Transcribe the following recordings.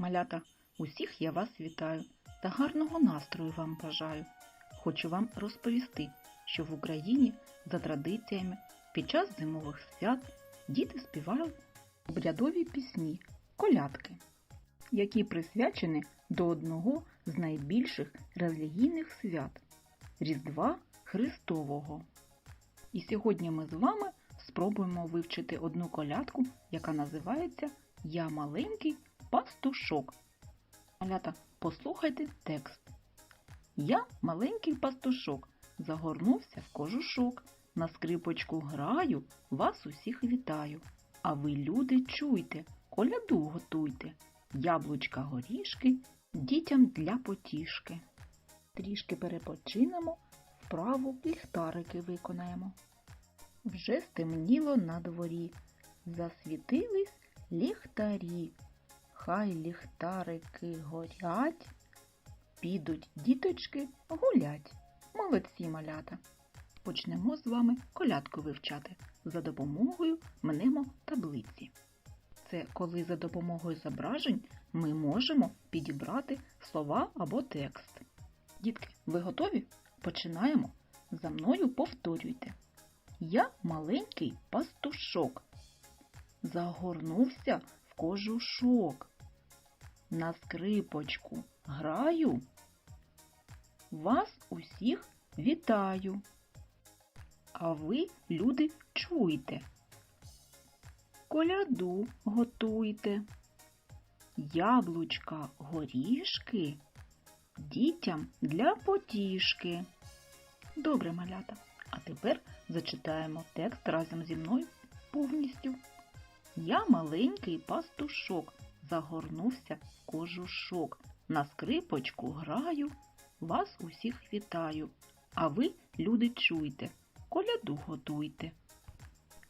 Малята, усіх я вас вітаю та гарного настрою вам бажаю. Хочу вам розповісти, що в Україні за традиціями під час зимових свят діти співають обрядові пісні, колядки, які присвячені до одного з найбільших релігійних свят Різдва Христового. І сьогодні ми з вами спробуємо вивчити одну колядку, яка називається Я маленький пастушок. Малята, послухайте текст. Я маленький пастушок, загорнувся в кожушок, на скрипочку граю, вас усіх вітаю. А ви, люди, чуйте, коляду готуйте, яблучка горішки дітям для потішки. Трішки перепочинемо, вправу ліхтарики виконаємо. Вже стемніло на дворі, засвітились ліхтарі. Хай ліхтарики горять, підуть діточки гулять. Молодці малята. Почнемо з вами колядку вивчати за допомогою мнемо таблиці. Це коли за допомогою зображень ми можемо підібрати слова або текст. Дітки, ви готові? Починаємо. За мною повторюйте. Я маленький пастушок. Загорнувся в кожушок. На скрипочку граю. Вас усіх вітаю. А ви, люди, чуйте. Коляду готуйте. Яблучка горішки дітям для потішки. Добре, малята. А тепер зачитаємо текст разом зі мною повністю. Я маленький пастушок, загорнувся кожушок. На скрипочку граю, вас усіх вітаю. А ви, люди, чуйте, коляду готуйте.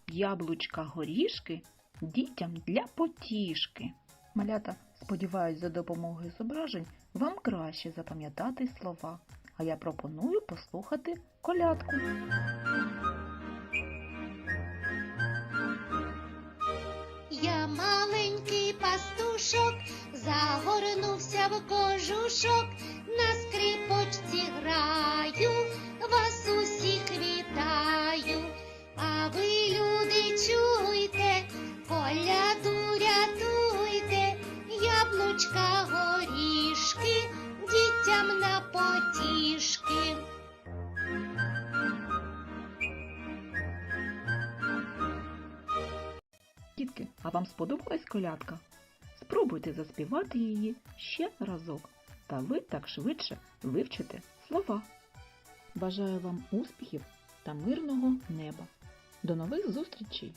Яблучка горішки дітям для потішки. Малята, сподіваюсь, за допомогою зображень вам краще запам'ятати слова. А я пропоную послухати колядку. Пастушок, загорнувся в кожушок, на скрипочці граю, вас усіх вітаю. А ви, люди, чуйте, коляду рятуйте, яблучка горішки, дітям на потішки. Дітки, а вам сподобалась колядка? Спробуйте заспівати її ще разок, та ви так швидше вивчите слова. Бажаю вам успіхів та мирного неба. До нових зустрічей!